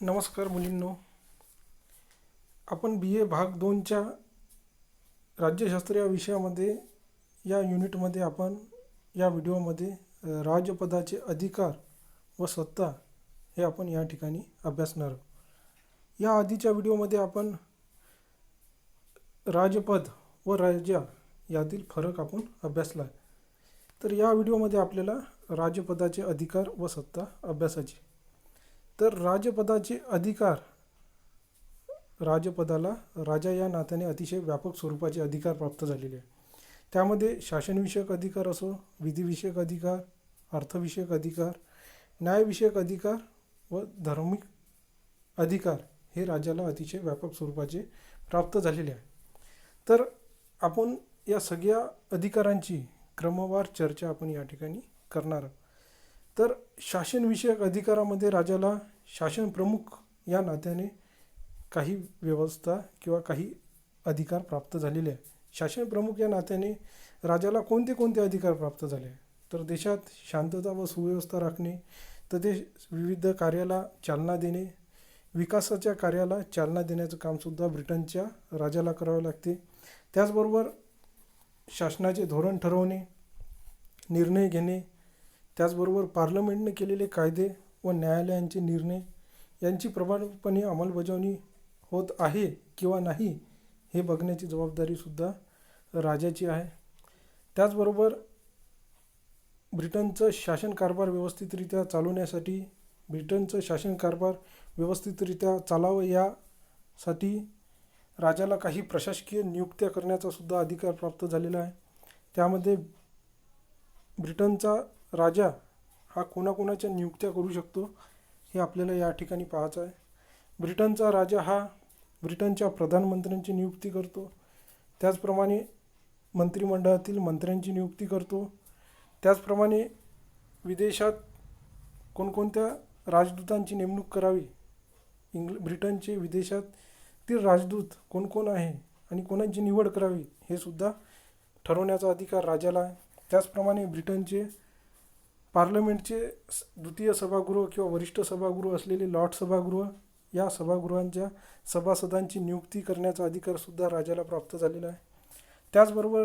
नमस्कार मुलींनो. आपण बी ए भाग दोनच्या राज्यशास्त्र या विषयामध्ये या युनिटमध्ये आपण या व्हिडिओमध्ये राजपदाचे अधिकार व सत्ता हे आपण या ठिकाणी अभ्यासणार आहोत. या आधीच्या व्हिडिओमध्ये आपण राजपद व राजा यातील फरक आपण अभ्यासला आहे. तर या व्हिडिओमध्ये आपल्याला राजपदाचे अधिकार व सत्ता अभ्यासाची तर राजपदाचे अधिकार राजपदाला राजा या नात्याने अतिशय व्यापक स्वरूपाचे अधिकार प्राप्त झालेले आहे त्यामध्ये शासनविषयक अधिकार असो विधिविषयक अधिकार अर्थविषयक अधिकार न्यायविषयक अधिकार व धार्मिक अधिकार हे राजाला अतिशय व्यापक स्वरूपाचे प्राप्त झालेले आहे तर आपण या सगळ्या अधिकारांची क्रमवार चर्चा आपण या ठिकाणी करणार आहोत. तर शासनविषयक अधिकारामध्ये राजाला शासन प्रमुख या नात्याने काही व्यवस्था किंवा काही अधिकार प्राप्त झालेले आहे शासन प्रमुख या नात्याने राजाला कोणते कोणते अधिकार प्राप्त झाले? तर देशात शांतता व सुव्यवस्था राखणे तसेच विविध कार्याला चालना देणे विकासाच्या कार्याला चालना देण्याचं कामसुद्धा ब्रिटनच्या राजाला करावे लागते. त्याचबरोबर शासनाचे धोरण ठरवणे निर्णय घेणे त्याचबरोबर पार्लमेंटने केलेले कायदे व न्यायालयांचे निर्णय यांची प्रभावीपणे अंमलबजावणी होत आहे किंवा नाही हे बघण्याची जबाबदारीसुद्धा राजाची आहे. त्याचबरोबर ब्रिटनचं शासन कारभार व्यवस्थितरित्या चालवण्यासाठी ब्रिटनचं शासन कारभार व्यवस्थितरित्या चालावं यासाठी राजाला काही प्रशासकीय नियुक्त्या करण्याचा सुद्धा अधिकार प्राप्त झालेला आहे. त्यामध्ये ब्रिटनचा राजा हा कोणाकोणाच्या नियुक्त्या करू शकतो हे आपल्याला या ठिकाणी पाहायचं आहे. ब्रिटनचा राजा हा ब्रिटनच्या प्रधानमंत्र्यांची नियुक्ती करतो. त्याचप्रमाणे मंत्रिमंडळातील मंत्र्यांची नियुक्ती करतो. त्याचप्रमाणे विदेशात कोणकोणत्या राजदूतांची नेमणूक करावी? इंग्ल ब्रिटनचे विदेशातील राजदूत कोणकोण आहे आणि कोणाची निवड करावी हे सुद्धा ठरवण्याचा अधिकार राजाला आहे. त्याचप्रमाणे ब्रिटनचे पार्लमेंटचे स- द्वितीय सभागृह किंवा वरिष्ठ सभागृह असलेले लॉर्ड सभागृह या सभागृहांच्या सभासदांची नियुक्ती करण्याचा अधिकारसुद्धा राजाला प्राप्त झालेला आहे. त्याचबरोबर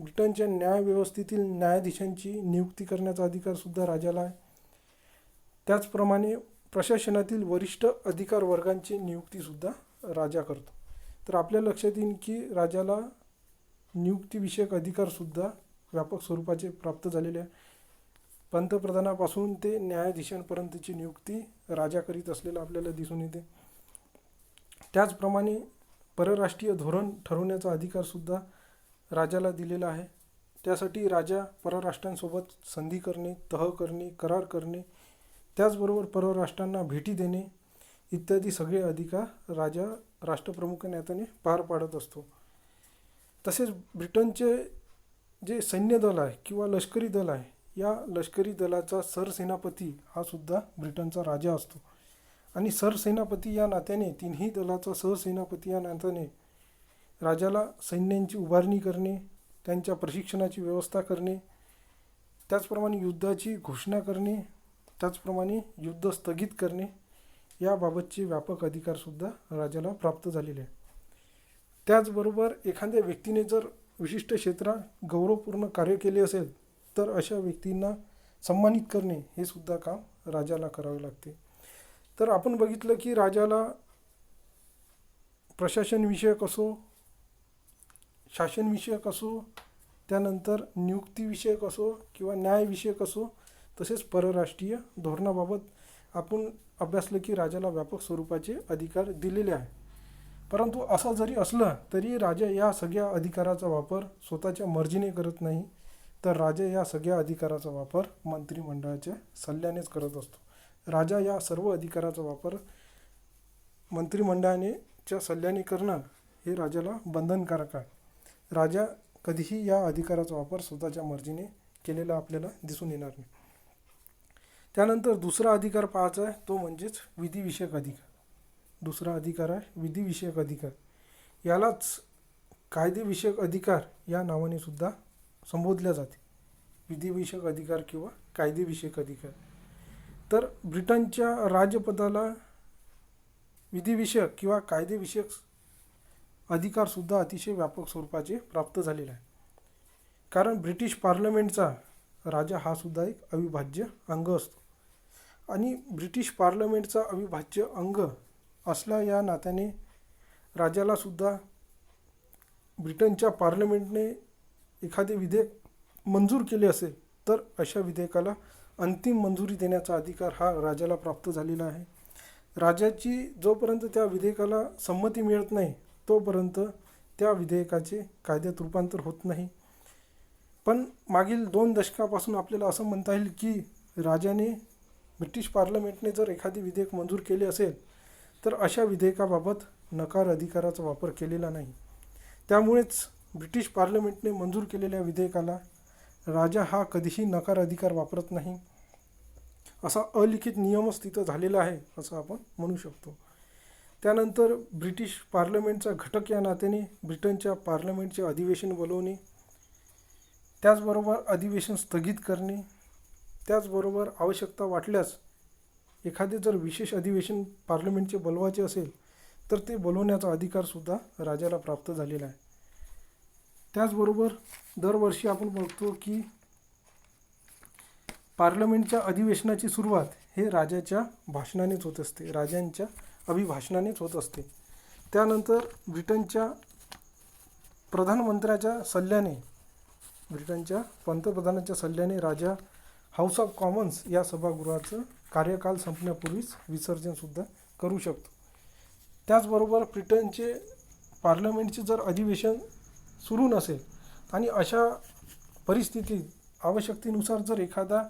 ब्रिटनच्या न्यायव्यवस्थेतील न्यायाधीशांची नियुक्ती करण्याचा अधिकारसुद्धा राजाला आहे. त्याचप्रमाणे प्रशासनातील वरिष्ठ अधिकार वर्गांची नियुक्तीसुद्धा राजा करतो. तर आपल्या लक्षात येईल की राजाला नियुक्तीविषयक अधिकारसुद्धा व्यापक स्वरूपाचे प्राप्त झालेले आहे. पंतप्रधानापासून ते न्यायाधीशांपर्यंतची नियुक्ती राजा करीत असलेलं आपल्याला दिसून येते. त्याचप्रमाणे परराष्ट्रीय धोरण ठरवण्याचा अधिकारसुद्धा राजाला दिलेला आहे. त्यासाठी राजा परराष्ट्रांसोबत संधी करणे तह करणे करार करणे त्याचबरोबर परराष्ट्रांना भेटी देणे इत्यादी सगळे अधिकार राजा राष्ट्रप्रमुख या नात्याने पार पाडत असतो. तसेच ब्रिटनचे जे सैन्य दल आहे किंवा लष्करी दल आहे या लष्करी दलाचा सरसेनापती हा सुद्धा ब्रिटनचा राजा असतो. आणि सरसेनापती या नात्याने तिन्ही दलाचा सहसेनापती या नात्याने राजाला सैन्यांची उभारणी करणे त्यांच्या प्रशिक्षणाची व्यवस्था करणे त्याचप्रमाणे युद्धाची घोषणा करणे त्याचप्रमाणे युद्ध स्थगित करणे याबाबतचे व्यापक अधिकारसुद्धा राजाला प्राप्त झालेले आहे त्याचबरोबर एखाद्या व्यक्तीने जर विशिष्ट क्षेत्रात गौरवपूर्ण कार्य केले असेल तर अशा व्यक्तींना सन्मानित करणे हे सुद्धा काम राजाला करावे लागते. तर आपण बघितलं की राजाला प्रशासनविषयक असो शासनविषयक असो त्यानंतर नियुक्तीविषयक असो किंवा न्यायविषयक असो तसेच परराष्ट्रीय धोरणाबाबत आपण अभ्यासलं की राजाला व्यापक स्वरूपाचे अधिकार दिलेले आहे परंतु असं जरी असलं तरी राजा या सगळ्या अधिकाराचा वापर स्वतःच्या मर्जीने करत नाही. तर राजा या सगळ्या अधिकाराचा वापर मंत्रिमंडळाच्या सल्ल्यानेच करत असतो. राजा या सर्व अधिकाराचा वापर मंत्रिमंडळाने च्या सल्ल्याने करणं हे राजाला बंधनकारक आहे. राजा कधीही या अधिकाराचा वापर स्वतःच्या मर्जीने केलेला आपल्याला दिसून येणार नाही. त्यानंतर दुसरा अधिकार पाहायचा आहे तो म्हणजेच विधिविषयक अधिकार. दुसरा अधिकार आहे विधिविषयक अधिकार. यालाच कायदेविषयक अधिकार या नावाने सुद्धा संबोधल्या जाते. विधिविषयक अधिकार किंवा कायदेविषयक अधिकार. तर ब्रिटनच्या राजपदाला विधिविषयक किंवा कायदेविषयक अधिकारसुद्धा अतिशय व्यापक स्वरूपाचे प्राप्त झालेले आहे. कारण ब्रिटिश पार्लमेंटचा राजा हा सुद्धा एक अविभाज्य अंग असतो. आणि ब्रिटिश पार्लमेंटचा अविभाज्य अंग असला या नात्याने राजालासुद्धा ब्रिटनच्या पार्लमेंटने एखादे विधेयक मंजूर केले असेल तर अशा विधेयकाला अंतिम मंजुरी देण्याचा अधिकार हा राजाला प्राप्त झालेला आहे. राजाची जोपर्यंत त्या विधेयकाला संमती मिळत नाही तोपर्यंत त्या विधेयकाचे कायद्यात रूपांतर होत नाही. पण मागील दोन दशकापासून आपल्याला असं म्हणता येईल की राजाने ब्रिटिश पार्लमेंटने जर एखादी विधेयक मंजूर केले असेल तर अशा विधेयकाबाबत नकार अधिकाराचा वापर केलेला नाही. त्यामुळेच ब्रिटिश पार्लमेंटने मंजूर केलेल्या विधेयकाला राजा हा कधीही नकार अधिकार वापरत नाही असा अलिखित नियमच तिथं झालेला आहे असं आपण म्हणू शकतो. त्यानंतर ब्रिटिश पार्लमेंटचा घटक या नात्याने ब्रिटनच्या पार्लमेंटचे अधिवेशन बोलवणे त्याचबरोबर अधिवेशन स्थगित करणे त्याचबरोबर आवश्यकता वाटल्यास एखादे जर विशेष अधिवेशन पार्लमेंटचे बोलवायचे असेल तर ते बोलवण्याचा अधिकारसुद्धा राजाला प्राप्त झालेला आहे. त्याचबरोबर दरवर्षी आपण बघतो की पार्लमेंटच्या अधिवेशनाची सुरुवात हे राजाच्या भाषणानेच होत असते राजांच्या अभिभाषणानेच होत असते. त्यानंतर ब्रिटनच्या प्रधानमंत्र्याच्या सल्ल्याने ब्रिटनच्या पंतप्रधानाच्या सल्ल्याने राजा हाऊस ऑफ कॉमन्स या सभागृहाचं कार्यकाल संपण्यापूर्वीच विसर्जनसुद्धा करू शकतो. त्याचबरोबर ब्रिटनचे पार्लमेंटचे जर अधिवेशन सुरू नसेल आणि अशा परिस्थितीत आवश्यकतेनुसार जर एखादा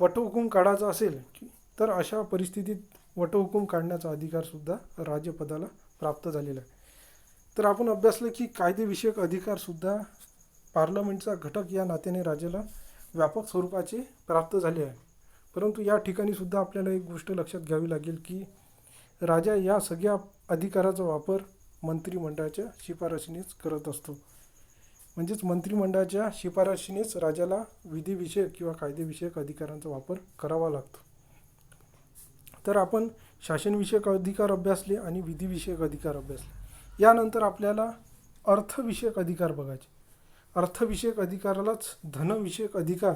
वटहुकूम काढायचा असेल की तर अशा परिस्थितीत वटहुकूम काढण्याचा अधिकारसुद्धा राजपदाला प्राप्त झालेला आहे. तर आपण अभ्यासलं की कायदेविषयक अधिकारसुद्धा पार्लमेंटचा घटक या नात्याने राजाला व्यापक स्वरूपाचे प्राप्त झाले आहे. परंतु या ठिकाणी सुद्धा आपल्याला एक गोष्ट लक्षात घ्यावी लागेल की राजा या सगळ्या अधिकाराचा वापर मंत्रिमंडळाच्या शिफारशीनेच करत असतो. म्हणजेच मंत्रिमंडळाच्या शिफारशीनेच राजाला विधिविषयक किंवा कायदेविषयक अधिकारांचा वापर करावा लागतो. तर आपण शासनविषयक अधिकार अभ्यासले आणि विधिविषयक अधिकार अभ्यासले. यानंतर आपल्याला अर्थविषयक अधिकार बघायचे. अर्थविषयक अधिकारालाच धनविषयक अधिकार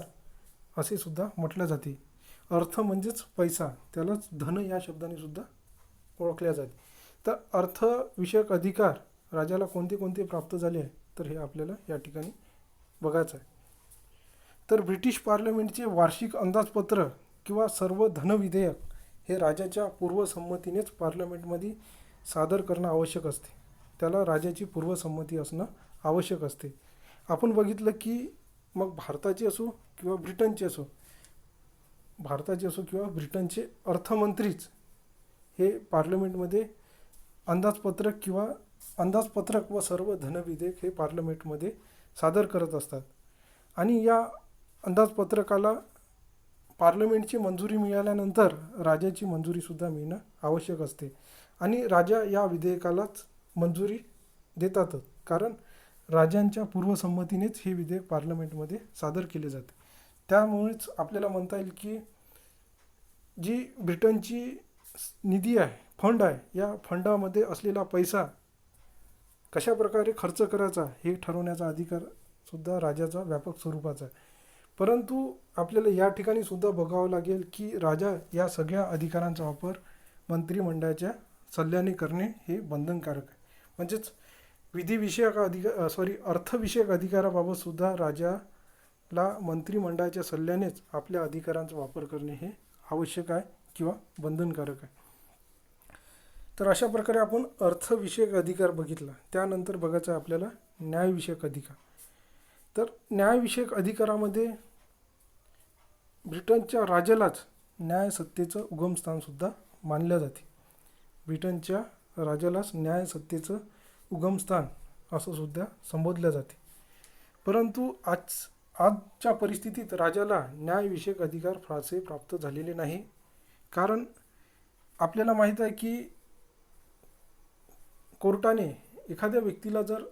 असे सुद्धा म्हटलं जाते. अर्थ म्हणजेच पैसा. त्यालाच धन या शब्दाने सुद्धा ओळखल्या जाते. तर अर्थविषयक अधिकार राजाला कोणते कोणते प्राप्त झाले आहे तर हे आपल्याला या ठिकाणी बघायचं आहे. तर ब्रिटिश पार्लमेंटचे वार्षिक अंदाजपत्र किंवा सर्व धनविधेयक हे राजाच्या पूर्वसंमतीनेच पार्लमेंटमध्ये सादर करणं आवश्यक असते. त्याला राजाची पूर्वसंमती असणं आवश्यक असते. आपण बघितलं की मग भारताचे असो किंवा ब्रिटनचे असो भारताचे असो किंवा ब्रिटनचे अर्थमंत्रीच हे पार्लमेंटमध्ये अंदाजपत्रक किंवा अंदाजपत्रक व सर्व धनविधेयक हे पार्लमेंटमध्ये सादर करत असतात. आणि या अंदाजपत्रकाला पार्लमेंटची मंजुरी मिळाल्यानंतर राजाची मंजुरीसुद्धा मिळणं आवश्यक असते. आणि राजा या विधेयकालाच मंजुरी देतातच. कारण राजांच्या पूर्वसंमतीनेच हे विधेयक पार्लमेंटमध्ये सादर केले जाते. त्यामुळेच आपल्याला म्हणता येईल की जी ब्रिटनची निधी आहे फंड आहे या फंडामध्ये असलेला पैसा कशा प्रकारे खर्च करायचा हे ठरवण्याचा अधिकार सुद्धा राजाचा व्यापक स्वरूपाचा आहे. परंतु आपल्याला या ठिकाणी सुद्धा बघावं लागेल की राजा या सगळ्या अधिकारांचा वापर मंत्रिमंडळाच्या सल्ल्याने करणे हे बंधनकारक आहे. म्हणजेच विधिविषयक अधिकार सॉरी अर्थविषयक अधिकाराबाबत सुद्धा राजाला मंत्रिमंडळाच्या सल्ल्यानेच आपल्या अधिकारांचा वापर करणे हे आवश्यक आहे. किंवा बंधनकारक आहे. तर अशा प्रकारे आपण अर्थविषयक अधिकार बघितला. त्यानंतर बघायचं आहे आपल्याला न्यायविषयक अधिकार. तर न्यायविषयक अधिकारामध्ये ब्रिटनच्या राजालाच न्यायसत्तेचं उगमस्थानसुद्धा मानले जाते. ब्रिटनच्या राजालाच न्यायसत्तेचं उगमस्थान असं सुद्धा संबोधलं जाते. परंतु आज आजच्या परिस्थितीत राजाला न्यायविषयक अधिकार फारसे प्राप्त झालेले नाही. कारण आपल्याला माहीत आहे की कोर्टाने एखाद्या व्यक्तीला जर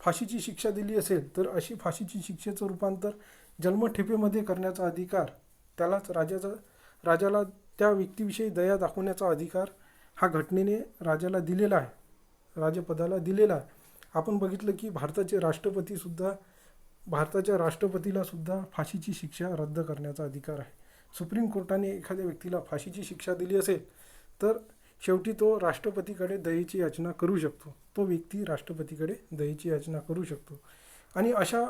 फाशीची शिक्षा दिली असेल तर अशी फाशीची शिक्षेचं रूपांतर जन्मठेपेमध्ये करण्याचा अधिकार त्यालाच राजाचा राजाला त्या व्यक्तीविषयी दया दाखवण्याचा अधिकार हा घटनेने राजाला दिलेला आहे राजपदाला दिलेला आहे. आपण बघितलं की भारताचे राष्ट्रपतीसुद्धा भारताच्या राष्ट्रपतीलासुद्धा फाशीची शिक्षा रद्द करण्याचा अधिकार आहे. सुप्रीम कोर्टाने एखाद्या व्यक्तीला फाशीची शिक्षा दिली असेल तर शेवटी तो राष्ट्रपतीकडे दयेची याचना करू शकतो. तो व्यक्ती राष्ट्रपतीकडे दयेची याचना करू शकतो. आणि अशा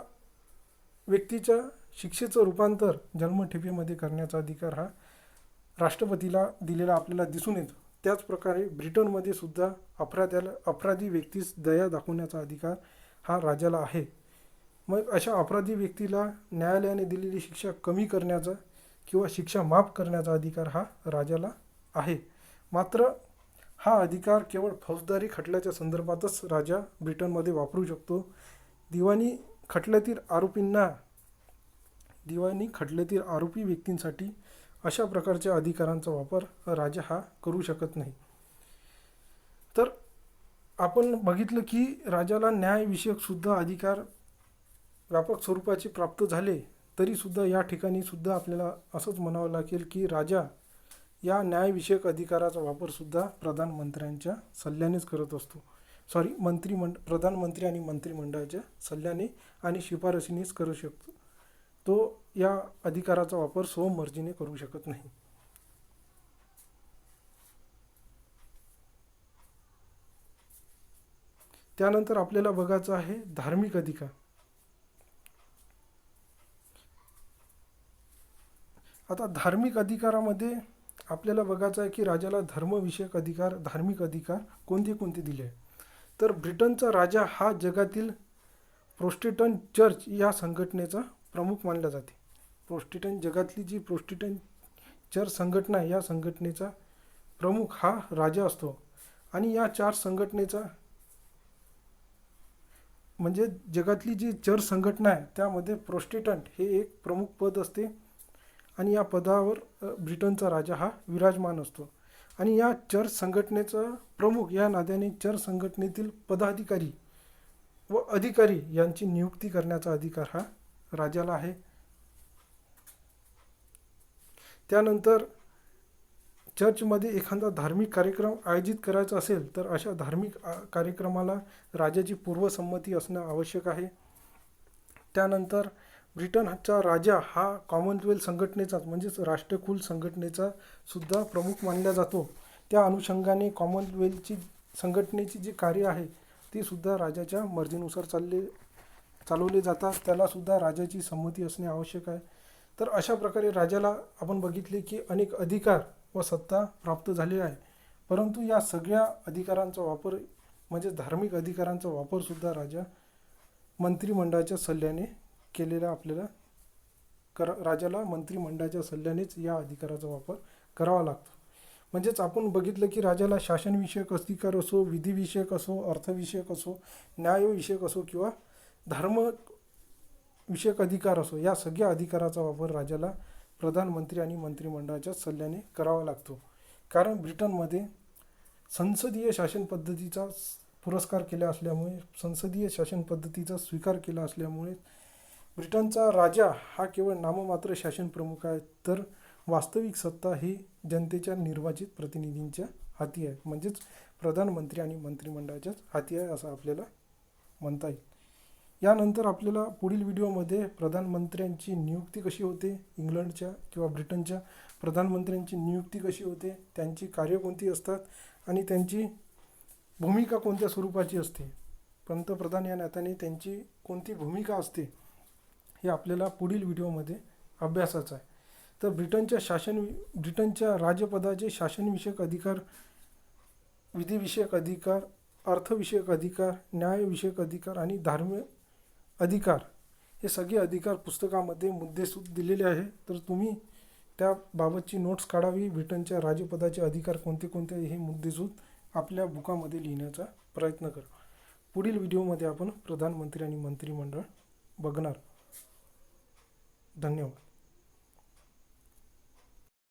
व्यक्तीच्या शिक्षेचं रूपांतर जन्मठेपेमध्ये करण्याचा अधिकार हा राष्ट्रपतीला दिलेला आपल्याला दिसून येतो. त्याचप्रकारे ब्रिटनमध्ये सुद्धा अपराध्याला अपराधी व्यक्तीस दया दाखवण्याचा अधिकार हा राजाला आहे. मग अशा अपराधी व्यक्तीला न्यायालयाने दिलेली शिक्षा कमी करण्याचा किंवा शिक्षा माफ करण्याचा अधिकार हा राजाला आहे. मात्र हा अधिकार केवळ फौजदारी खटल्याच्या संदर्भातच राजा ब्रिटनमध्ये वापरू शकतो. दिवाणी खटल्यातील आरोपींना दिवाणी खटल्यातील आरोपी व्यक्तींसाठी अशा प्रकारच्या अधिकारांचा वापर राजा हा करू शकत नाही. तर आपण बघितलं की राजाला न्यायविषयकसुद्धा अधिकार व्यापक स्वरूपाचे प्राप्त झाले. तरीसुद्धा या ठिकाणी सुद्धा आपल्याला असंच म्हणावं लागेल की राजा या न्यायविषयक अधिकाराचा वापरसुद्धा प्रधानमंत्र्यांच्या सल्ल्यानेच करत असतो. सॉरी मंत्रिमंड प्रधानमंत्री आणि मंत्रिमंडळाच्या सल्ल्याने आणि शिफारसीनेच करू शकतो. तो या अधिकाराचा वापर स्वमर्जीने करू शकत नाही. त्यानंतर आपल्याला बघायचं आहे धार्मिक अधिकार. आता धार्मिक अधिकारामध्ये आपल्याला बघायचं आहे की राजाला धर्मविषयक अधिकार धार्मिक अधिकार कोणते कोणते दिले आहे तर ब्रिटनचा राजा हा जगातील प्रोस्टेटन चर्च या संघटनेचा प्रमुख मानला जाते. प्रोस्टेटन जगातली जी प्रोस्टेटन चर्च संघटना आहे या संघटनेचा प्रमुख हा राजा असतो. आणि या चार संघटनेचा म्हणजे जगातली जी चर्च संघटना आहे त्यामध्ये प्रोस्टेटंट हे एक प्रमुख पद असते. आणि या पदावर ब्रिटनचा राजा हा विराजमान असतो. आणि या चर्च संघटनेचा प्रमुख या नाद्याने चर्च संघटनेतील पदाधिकारी व अधिकारी यांची नियुक्ती करण्याचा अधिकार हा राजाला आहे. त्यानंतर चर्चमध्ये एखादा धार्मिक कार्यक्रम आयोजित करायचा असेल तर अशा धार्मिक कार्यक्रमाला राजाची पूर्वसंमती असणं आवश्यक आहे. त्यानंतर ब्रिटनचा राजा हा कॉमनवेल्थ संघटनेचाच म्हणजेच राष्ट्रकुल संघटनेचा सुद्धा प्रमुख मानला जातो. त्या अनुषंगाने कॉमनवेल्थची संघटनेची जी कार्य आहे ती सुद्धा राजाच्या मर्जीनुसार चालले चालवले जातात त्यालासुद्धा राजाची संमती असणे आवश्यक आहे. तर अशा प्रकारे राजाला आपण बघितले की अनेक अधिकार व सत्ता प्राप्त झाली आहे. परंतु या सगळ्या अधिकारांचा वापर म्हणजे धार्मिक अधिकारांचा वापरसुद्धा राजा मंत्रिमंडळाच्या सल्ल्याने केलेला आपल्याला कर राजाला मंत्रिमंडळाच्या सल्ल्यानेच या अधिकाराचा वापर करावा लागतो. म्हणजेच आपण बघितलं की राजाला शासनविषयक अधिकार असो विधिविषयक असो अर्थविषयक असो न्यायविषयक असो किंवा धर्म विषयक अधिकार असो या सगळ्या अधिकाराचा वापर राजाला प्रधानमंत्री आणि मंत्रिमंडळाच्या सल्ल्याने करावा लागतो. कारण ब्रिटनमध्ये संसदीय शासन पद्धतीचा पुरस्कार केला असल्यामुळे संसदीय शासन पद्धतीचा स्वीकार केला असल्यामुळे ब्रिटनचा राजा हा केवळ नाममात्र शासन प्रमुख आहे तर वास्तविक सत्ता ही जनतेच्या निर्वाचित प्रतिनिधींच्या हाती आहे म्हणजेच प्रधानमंत्री आणि मंत्रिमंडळाच्याच हाती आहे असं आपल्याला म्हणता येईल. यानंतर आपल्याला पुढील व्हिडिओमध्ये प्रधानमंत्र्यांची नियुक्ती कशी होते इंग्लंडच्या किंवा ब्रिटनच्या प्रधानमंत्र्यांची नियुक्ती कशी होते त्यांची कार्य कोणती असतात आणि त्यांची भूमिका कोणत्या स्वरूपाची असते? पंतप्रधान या नात्याने त्यांची कोणती भूमिका असते? हे आपल्याला पुढील व्हिडिओमध्ये अभ्यासाचं आहे. तर ब्रिटनच्या शासन ब्रिटनच्या राजपदाचे शासनविषयक अधिकार विधिविषयक अधिकार अर्थविषयक अधिकार न्यायविषयक अधिकार आणि धार्मिक अधिकार हे सगळे अधिकार पुस्तकामध्ये मुद्देसूद दिलेले आहे. तर तुम्ही त्याबाबतची नोट्स काढावी. ब्रिटनच्या राजपदाचे अधिकार कोणते कोणते हे मुद्देसूद आपल्या बुकामध्ये लिहिण्याचा प्रयत्न करा. पुढील व्हिडिओमध्ये आपण प्रधानमंत्री आणि मंत्रिमंडळ बघणार धन्यवाद